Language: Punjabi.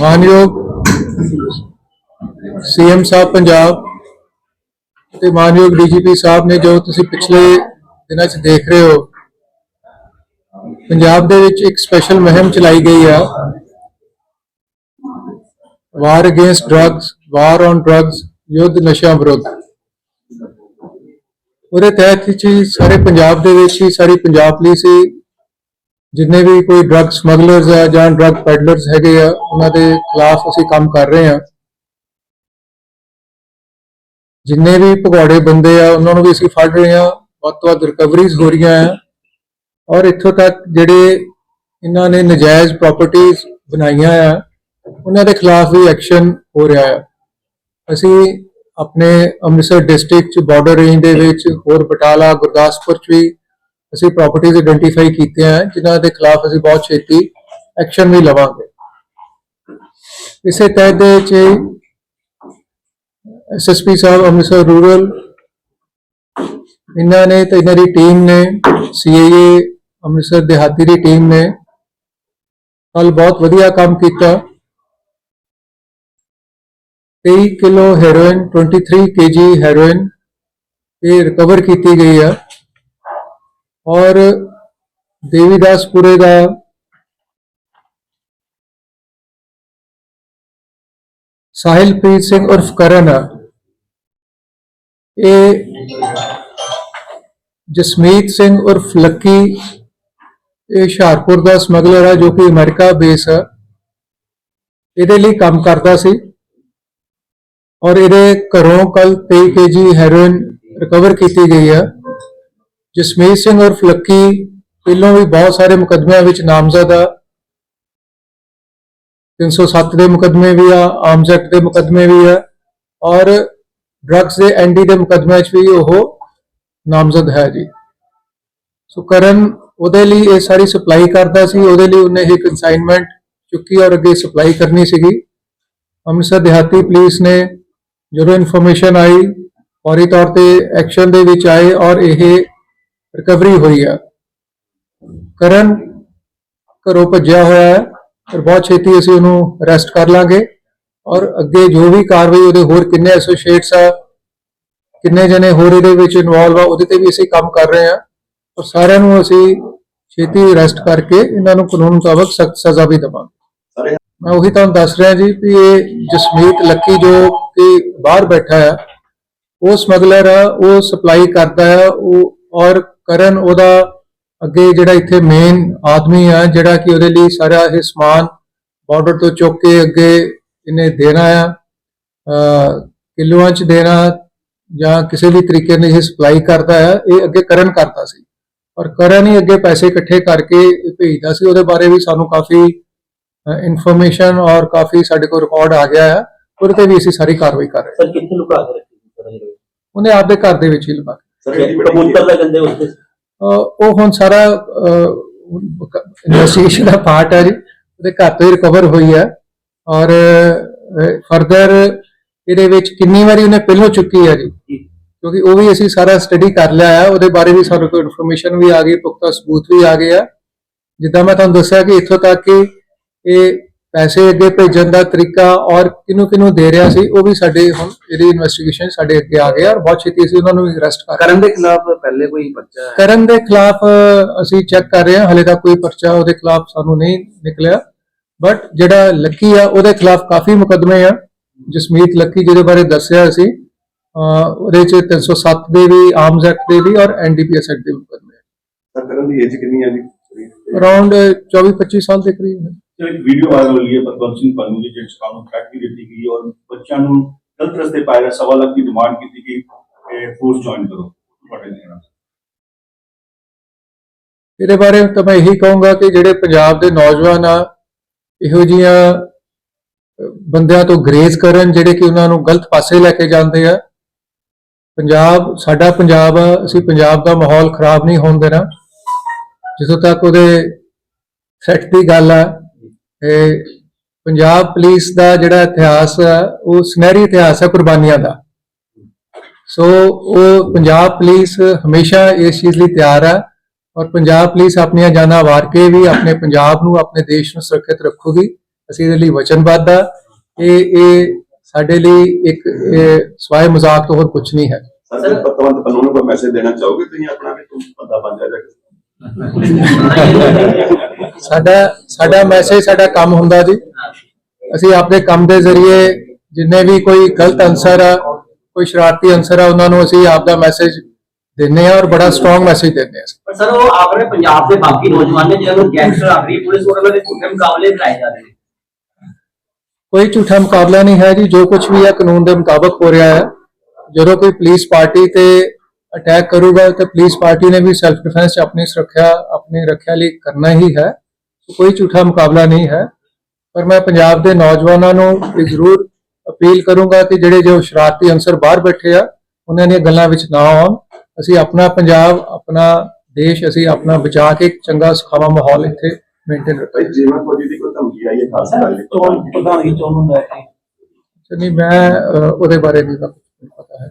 ਮਾਨਯੋਗ ਸੀਐਮ ਸਾਹਿਬ ਪੰਜਾਬ ਤੇ ਮਾਨਯੋਗ ਡੀਜੀਪੀ ਸਾਹਿਬ ਨੇ ਜੋ ਤੁਸੀਂ ਪਿਛਲੇ ਦਿਨਾਂ 'ਚ ਦੇਖ ਰਹੇ ਹੋ, ਪੰਜਾਬ ਦੇ ਵਿੱਚ ਇੱਕ ਸਪੈਸ਼ਲ ਮੁਹਿੰਮ ਚਲਾਈ ਗਈ ਆ। War against drugs war on drugs ਯੁੱਧ ਨਸ਼ਾ ਵਿਰੁੱਧ। ਉਹਦੇ ਤਹਿਤ ਹੀ ਸਾਰੇ ਪੰਜਾਬ ਦੇ ਵਿੱਚ ਹੀ ਸਾਰੀ ਪੰਜਾਬ ਪੁਲਿਸ ਹੀ ਜਿੰਨੇ ਵੀ ਕੋਈ ਡਰੱਗ ਸਮਗਲਰਸ ਆ ਜਾਂ ਡਰੱਗ ਪੈਡਲਰਸ ਹੈਗੇ ਆ, ਉਹਨਾਂ ਦੇ ਖਿਲਾਫ ਅਸੀਂ ਕੰਮ ਕਰ ਰਹੇ ਆ ਜਿੰਨੇ ਵੀ ਭਗੌੜੇ ਬੰਦੇ ਆ, ਉਹਨਾਂ ਨੂੰ ਵੀ ਅਸੀਂ ਫੜ ਰਹੇ ਆ ਵੱਧ ਤੋਂ ਵੱਧ ਰਿਕਵਰੀਜ਼ ਹੋ ਰਹੀਆਂ ਆ। ਔਰ ਇੱਥੋਂ ਤੱਕ ਜਿਹੜੇ ਇਹਨਾਂ ਨੇ ਨਜਾਇਜ਼ ਪ੍ਰਾਪਰਟੀਆਂ ਬਣਾਈਆਂ ਆ, ਉਹਨਾਂ ਦੇ ਖਿਲਾਫ ਵੀ ਐਕਸ਼ਨ ਹੋ ਰਿਹਾ ਹੈ ਅਸੀਂ ਆਪਣੇ ਅੰਮ੍ਰਿਤਸਰ ਡਿਸਟ੍ਰਿਕਟ ਚ ਬਾਰਡਰ ਰੇਂਜ ਦੇ ਵਿੱਚ ਹੋਰ ਬਟਾਲਾ, ਗੁਰਦਾਸਪੁਰ ਚ ਵੀ ਅਸੀਂ ਪ੍ਰਾਪਰਟੀਆਂ ਆਇਡੈਂਟੀਫਾਈ ਕੀਤੀਆਂ ਹੈ ਜਿਨ੍ਹਾਂ ਦੇ ਖਿਲਾਫ ਅਸੀਂ ਬਹੁਤ ਛੇਤੀ ਐਕਸ਼ਨ ਵੀ ਲਵਾਂਗੇ। ਇਸੇ ਤਹਿਤ ਦੇ ਵਿੱਚ ਐਸਐਸਪੀ ਸਾਹਿਬ, ਅੰਮ੍ਰਿਤਸਰ ਰੂਰਲ ਇਹਨਾਂ ਨੇ ਤੇ ਇਹਨਾਂ ਦੀ ਟੀਮ ਨੇ ਸੀਏਏ ਅੰਮ੍ਰਿਤਸਰ ਦਿਹਾਤੀ ਦੀ ਟੀਮ ਨੇ ਕੱਲ ਬਹੁਤ ਵਧੀਆ ਕੰਮ ਕੀਤਾ। 23 ਕਿਲੋ ਹੈਰੋਇਨ 23 ਕੇਜੀ ਹੈਰੋਇਨ ਇਹ ਰਿਕਵਰ ਕੀਤੀ ਗਈ ਹੈ ਔਰ ਦੇਵੀਦਾਸਪੁਰੇ ਦਾ ਸਾਹਿਲਪ੍ਰੀਤ ਸਿੰਘ ਉਰਫ ਕਰਨ ਆ ਇਹ ਜਸਮੀਤ ਸਿੰਘ ਉਰਫ ਲੱਕੀ, ਇਹ ਹੁਸ਼ਿਆਰਪੁਰ ਦਾ ਸਮਗਲਰ ਹੈ ਜੋ ਕਿ ਅਮਰੀਕਾ ਬੇਸ ਹੈ ਇਹਦੇ ਲਈ ਕੰਮ ਕਰਦਾ ਸੀ। ਔਰ ਇਹਦੇ ਘਰੋਂ ਕੱਲ 23 ਕੇਜੀ ਹੈਰੋਇਨ ਰਿਕਵਰ ਕੀਤੀ ਗਈ ਹੈ ਜਸਮੀਤ ਸਿੰਘ ਔਰ ਲੱਕੀ, ਪਹਿਲਾਂ ਵੀ ਬਹੁਤ ਸਾਰੇ ਮੁਕੱਦਮਿਆਂ ਵਿੱਚ ਨਾਮਜ਼ਦ ਆ। 307 ਦੇ ਮੁਕੱਦਮੇ ਵੀ ਆ ਆਰਮਸ ਐਕਟ ਦੇ ਮੁਕੱਦਮੇ ਵੀ ਆ ਔਰ ਡਰੱਗਸ ਦੇ ਐਨਡੀ ਦੇ ਮੁਕੱਦਮੇ 'ਚ ਵੀ ਉਹ ਨਾਮਜ਼ਦ ਹੈ ਜੀ। ਸੋ ਕਰਨ ਉਹਦੇ ਲਈ ਇਹ ਸਾਰੀ ਸਪਲਾਈ ਕਰਦਾ ਸੀ, ਉਹਦੇ ਲਈ ਉਹਨੇ ਇਹ ਕਨਸਾਈਨਮੈਂਟ ਚੁੱਕੀ ਔਰ ਅੱਗੇ ਸਪਲਾਈ ਕਰਨੀ ਸੀਗੀ। ਅੰਮ੍ਰਿਤਸਰ ਦਿਹਾਤੀ ਪੁਲਿਸ ਨੇ ਜਦੋਂ ਇਨਫੋਰਮੇਸ਼ਨ ਆਈ, ਫੌਰੀ ਤੌਰ ਤੇ ਐਕਸ਼ਨ ਦੇ ਵਿੱਚ ਆਏ ਔਰ ਇਹ ਰਿਕਵਰੀ ਹੋਈ ਆ ਕਰਨ ਘਰੋਂ ਭੱਜਿਆ ਹੋਇਆ ਹੈ ਪਰ ਬਹੁਤ ਛੇਤੀ ਅਸੀਂ ਉਹਨੂੰ ਅਰੈਸਟ ਕਰ ਲਾਂਗੇ ਔਰ ਅੱਗੇ ਜੋ ਵੀ ਕਾਰਵਾਈ ਉਹਦੇ ਹੋਰ ਕਿੰਨੇ ਐਸੋਸੀਏਟਸ ਆ ਕਿੰਨੇ ਜਣੇ ਹੋਰ ਇਹਦੇ ਵਿੱਚ ਇਨਵੋਲਵ ਆ ਉਹਦੇ ਤੇ ਵੀ ਅਸੀਂ ਕੰਮ ਕਰ ਰਹੇ ਆ ਔਰ ਸਾਰਿਆਂ ਨੂੰ ਅਸੀਂ ਛੇਤੀ ਅਰੈਸਟ ਕਰਕੇ ਇਹਨਾਂ ਨੂੰ ਕਾਨੂੰਨ ਮੁਤਾਬਕ ਸਖਤ ਸਜ਼ਾ ਵੀ ਦੇਵਾਂਗੇ। ਮੈਂ ਉਹੀ ਤੁਹਾਨੂੰ ਦੱਸ ਰਿਹਾ ਜੀ ਕਿ ਇਹ ਜਸਮੀਤ ਲੱਕੀ ਜੋ ਕਿ ਬਾਹਰ ਬੈਠਾ ਹੈ ਉਹ ਸਮਗਲਰ ਆ ਉਹ ਸਪਲਾਈ ਕਰਦਾ ਹੈ ਉਹ ਔਰ ਕਰਨ ਉਹਦਾ ਅੱਗੇ ਜਿਹੜਾ ਇੱਥੇ ਮੇਨ ਆਦਮੀ ਆ ਜਿਹੜਾ ਕਿ ਉਹਦੇ ਲਈ ਸਾਰਾ ਇਹ ਸਮਾਨ ਬਾਰਡਰ ਤੋਂ ਚੁੱਕ ਕੇ ਅੱਗੇ ਇਹਨੇ ਦੇਣਾ ਆ ਕਿਲੋਆਂ ਚ ਦੇਣਾ ਜਾਂ ਕਿਸੇ ਵੀ ਤਰੀਕੇ ਨਾਲ ਇਹ ਸਪਲਾਈ ਕਰਦਾ ਹੈ ਇਹ ਅੱਗੇ ਕਰਨ ਕਰਦਾ ਸੀ। ਔਰ ਕਰਨ ਹੀ ਅੱਗੇ ਪੈਸੇ ਇਕੱਠੇ ਕਰਕੇ ਭੇਜਦਾ ਸੀ ਉਹਦੇ ਬਾਰੇ ਵੀ ਸਾਨੂੰ ਕਾਫੀ ਇਨਫੋਰਮੇਸ਼ਨ ਔਰ ਕਾਫੀ ਸਾਡੇ ਕੋਲ ਰਿਕਾਰਡ ਆ ਗਿਆ ਹੈ ਉਹਦੇ ਤੇ ਵੀ ਅਸੀਂ ਸਾਰੀ ਕਾਰਵਾਈ ਕਰ ਰਹੇ ਹਾਂ। ਸਰ ਕਿੱਥੇ ਲੁਕਾ ਕੇ ਰੱਖੀ ਸੀ? ਉਹਨੇ ਆਪਦੇ ਘਰ ਦੇ ਵਿੱਚ ਹੀ ਲਗਾ ਸਰ ਕਬੂਤਰ ਦਾ ਕਹਿੰਦੇ ਉੱਤੇ ਉਹ ਹੁਣ ਸਾਰਾ ਇਨਵੈਸਟੀਗੇਸ਼ਨ ਦਾ ਪਾਰਟ ਹੈ ਜੀ। ਉਹਦੇ ਘਰ ਤੋਂ ਰਿਕਵਰ ਹੋਈ ਹੈ। ਔਰ ਫਰਦਰ ਇਹਦੇ ਵਿੱਚ ਕਿੰਨੀ ਵਾਰੀ ਉਹਨੇ ਪਹਿਲੋਂ ਚੁੱਕੀ ਹੈ ਜੀ। ਕਿਉਂਕਿ ਉਹ ਵੀ ਅਸੀਂ ਸਾਰਾ ਸਟੱਡੀ ਕਰ ਲਿਆ ਹੈ। ਉਹਦੇ ਬਾਰੇ ਵੀ ਸਾਨੂੰ ਕੋਈ ਇਨਫੋਰਮੇਸ਼ਨ ਵੀ ਆ ਗਈ ਪੁਖਤਾ ਸਬੂਤ ਵੀ ਆ ਗਏ ਆ ਜਿੱਦਾਂ ਮੈਂ ਤੁਹਾਨੂੰ ਦੱਸਿਆ ਕਿ ਇੱਥੋਂ ਤੱਕ ਕਿ ਇਹ ਪੈਸੇ ਅੱਗੇ ਭੇਜਣ ਦਾ ਤਰੀਕਾ ਔਰ ਕਿਹਨੂੰ ਕਿਹਨੂੰ ਦੇ ਰਿਹਾ ਸੀ ਉਹ ਵੀ ਸਾਡੇ ਹੁਣ ਇਹਦੀ ਇਨਵੈਸਟੀਗੇਸ਼ਨ ਸਾਡੇ ਅੱਗੇ ਆ ਗਿਆ ਔਰ ਬਹੁਤ ਛੇਤੀ ਅਸੀਂ ਉਹਨਾਂ ਨੂੰ ਅਰੈਸਟ ਕਰ ਕਰਨ ਦੇ ਖਿਲਾਫ ਪਹਿਲੇ ਕੋਈ ਪਰਚਾ ਹੈ? ਕਰਨ ਦੇ ਖਿਲਾਫ ਅਸੀਂ ਚੈੱਕ ਕਰ ਰਹੇ ਹਾਂ ਹਲੇ ਤੱਕ ਕੋਈ ਪਰਚਾ ਉਹਦੇ ਖਿਲਾਫ ਸਾਨੂੰ ਨਹੀਂ ਨਿਕਲਿਆ। ਬਟ ਜਿਹੜਾ ਲੱਕੀ ਆ ਉਹਦੇ ਖਿਲਾਫ ਕਾਫੀ ਮੁਕੱਦਮੇ ਆ। ਜਸਮੀਤ ਲੱਕੀ ਜਿਹਦੇ ਬਾਰੇ ਦੱਸਿਆ ਸੀ ਉਹਦੇ ਚ 307 ਦੇ ਵੀ ਆਰਮਸ ਐਕਟ ਦੇ ਵੀ ਔਰ ਐਨਡੀਪੀਐਸ ਐਕਟ ਦੇ ਮੁਕੱਦਮੇ ਸਰ ਕਰਨ ਦੀ ਏਜ ਕਿੰਨੀ ਹੈ ਜੀ? ਅਰਾਊਂਡ 24 25 ਸਾਲ ਦੇ ਕਰੀਬ ਹੈ। ਸਰ ਇੱਕ ਵੀਡੀਓ ਵਾਇਰਲ ਹੋਈ ਹੈ ਪਤਵੰਤ ਸਿੰਘ ਪੰਨੂ ਦੀ ਜਿਸ ਕਾਨੂੰ ਥ੍ਰੈਟ ਵੀ ਦਿੱਤੀ ਗਈ ਔਰ ਬੱਚਿਆਂ ਨੂੰ ਗਲਤ ਰਸਤੇ ਪਾਇਆ ਗਿਆ ਸਵਾ ਲੱਖ ਦੀ ਡਿਮਾਂਡ ਕੀਤੀ ਗਈ ਕਿ ਫੋਰਸ ਜੁਆਇਨ ਕਰੋ ਤੁਹਾਡੇ ਲਈ ਇਹਦੇ ਬਾਰੇ ਤਾਂ ਮੈਂ ਇਹੀ ਕਹੂੰਗਾ ਕਿ ਜਿਹੜੇ ਪੰਜਾਬ ਦੇ ਨੌਜਵਾਨ ਆ ਇਹੋ ਜੀਆਂ ਬੰਦਿਆਂ ਤੋਂ ਗਰੇਜ਼ ਕਰਨ ਜਿਹੜੇ ਕਿ ਉਹਨਾਂ ਨੂੰ ਗਲਤ ਪਾਸੇ ਲੈ ਕੇ ਜਾਂਦੇ ਆ ਪੰਜਾਬ ਸਾਡਾ ਪੰਜਾਬ ਆ ਅਸੀਂ ਪੰਜਾਬ ਦਾ ਮਾਹੌਲ ਖਰਾਬ ਨਹੀਂ ਹੋਣ ਦੇਣਾ ਜਿੱਥੋਂ ਤੱਕ ਉਹਦੇ ਥ੍ਰੈਟ ਦੀ ਗੱਲ ਆ ਪੰਜਾਬ ਪੁਲਿਸ ਦਾ ਜਿਹੜਾ ਇਤਿਹਾਸ ਆ ਉਹ ਸੁਨਹਿਰੀ ਇਤਿਹਾਸ ਹੈ ਕੁਰਬਾਨੀਆਂ ਦਾ। ਸੋ ਉਹ ਪੰਜਾਬ ਪੁਲਿਸ ਹਮੇਸ਼ਾ ਇਸ ਚੀਜ਼ ਲਈ ਤਿਆਰ ਹੈ ਔਰ ਪੰਜਾਬ ਪੁਲਿਸ ਆਪਣੀਆਂ ਜਾਨਾਂ ਵਾਰ ਕੇ ਵੀ ਆਪਣੇ ਪੰਜਾਬ ਨੂੰ ਆਪਣੇ ਦੇਸ਼ ਨੂੰ ਸੁਰੱਖਿਅਤ ਰੱਖੂਗੀ। ਅਸੀਂ ਇਹਦੇ ਲਈ ਵਚਨਬੱਧ ਆ। ਇਹ ਇਹ ਸਾਡੇ ਲਈ ਇੱਕ ਸਵਾਏ ਮਜ਼ਾਕ ਤੋਂ ਹੋਰ ਕੁਝ ਨਹੀਂ ਹੈ। ਸਰ ਪਤਵੰਤ ਪੰਨੂ ਨੂੰ ਕੋਈ ਮੈਸੇਜ ਦੇਣਾ ਚਾਹੋਗੇ ਤੁਸੀਂ ਆਪਣਾ ਵੀ ਤੂੰ ਬੰਦਾ ਬਣ ਜਾ ਜਾ ਸਾਡਾ ਸਾਡਾ ਮੈਸੇਜ ਸਾਡਾ ਕੰਮ ਹੁੰਦਾ ਜੀ। ਅਸੀਂ ਆਪਣੇ ਕੰਮ ਦੇ ਜ਼ਰੀਏ ਜਿੰਨੇ ਵੀ ਕੋਈ ਗਲਤ ਅਨਸਰ ਆ ਕੋਈ ਸ਼ਰਾਰਤੀ ਅਨਸਰ ਆ ਉਹਨਾਂ ਨੂੰ ਅਸੀਂ ਆਪ ਦਾ ਮੈਸੇਜ ਦਿੰਦੇ ਆ ਔਰ ਬੜਾ ਸਟਰੋਂਗ ਮੈਸੇਜ ਦਿੰਦੇ ਆ ਪਰ ਸਰ ਉਹ ਆਪਣੇ ਪੰਜਾਬ ਦੇ ਬਾਕੀ ਨੌਜਵਾਨ ਨੇ ਜਿਹਨਾਂ ਨੂੰ ਗੈਂਗਸਟਰ ਆ ਰਹੀ ਪੁਲਿਸ ਉਹਨਾਂ ਦੇ ਝੂਠੇ ਮੁਕਾਬਲੇ ਕਰਾਏ ਜਾ ਰਹੇ ਨੇ। ਕੋਈ ਝੂਠਾ ਮੁਕਾਬਲਾ ਨਹੀਂ ਹੈ ਜੀ ਜੋ ਕੁਝ ਵੀ ਹੈ ਕਾਨੂੰਨ ਦੇ ਮੁਤਾਬਕ ਹੋ ਰਿਹਾ ਹੈ। ਜਦੋਂ ਕੋਈ ਪੁਲਿਸ ਪਾਰਟੀ ਤੇ ਅਟੈਕ ਕਰੂਗਾ ਤਾਂ ਪੁਲਿਸ ਪਾਰਟੀ ਨੇ ਵੀ ਸੈਲਫ ਡਿਫੈਂਸ 'ਚ ਆਪਣੀ ਸੁਰੱਖਿਆ ਆਪਣੀ ਰੱਖਿਆ ਲਈ ਕਰਨਾ ਹੀ ਹੈ। ਕੋਈ ਝੂਠਾ ਮੁਕਾਬਲਾ ਨਹੀਂ ਹੈ। ਪਰ ਮੈਂ ਪੰਜਾਬ ਦੇ ਨੌਜਵਾਨਾਂ ਨੂੰ ਇਹ ਜ਼ਰੂਰ ਅਪੀਲ ਕਰੂੰਗਾ ਕਿ ਜਿਹੜੇ ਜੋ ਸ਼ਰਾਰਤੀ ਅਨਸਰ ਬਾਹਰ ਬੈਠੇ ਆ ਉਹਨਾਂ ਦੀਆਂ ਗੱਲਾਂ ਵਿੱਚ ਨਾ ਆਉਣ। ਅਸੀਂ ਆਪਣਾ ਪੰਜਾਬ ਆਪਣਾ ਦੇਸ਼ ਅਸੀਂ ਆਪਣਾ ਬਚਾ ਕੇ ਚੰਗਾ ਸੁਖਾਵਾਂ ਮਾਹੌਲ ਇੱਥੇ ਮੇਨਟੇਨ ਭਾਈ ਜੀਵਨ ਫੌਜੀ ਦੀ ਕੋਈ ਧਮਕੀ ਆਈ ਹੈ ਖਾਸ ਗੱਲ ਚੋਣ ਪ੍ਰਧਾਨਗੀ ਚੋਣ ਨੂੰ ਲੈ ਕੇ ਨਹੀਂ ਮੈਂ ਉਹਦੇ ਬਾਰੇ ਨਹੀਂ ਪਤਾ ਹੈ।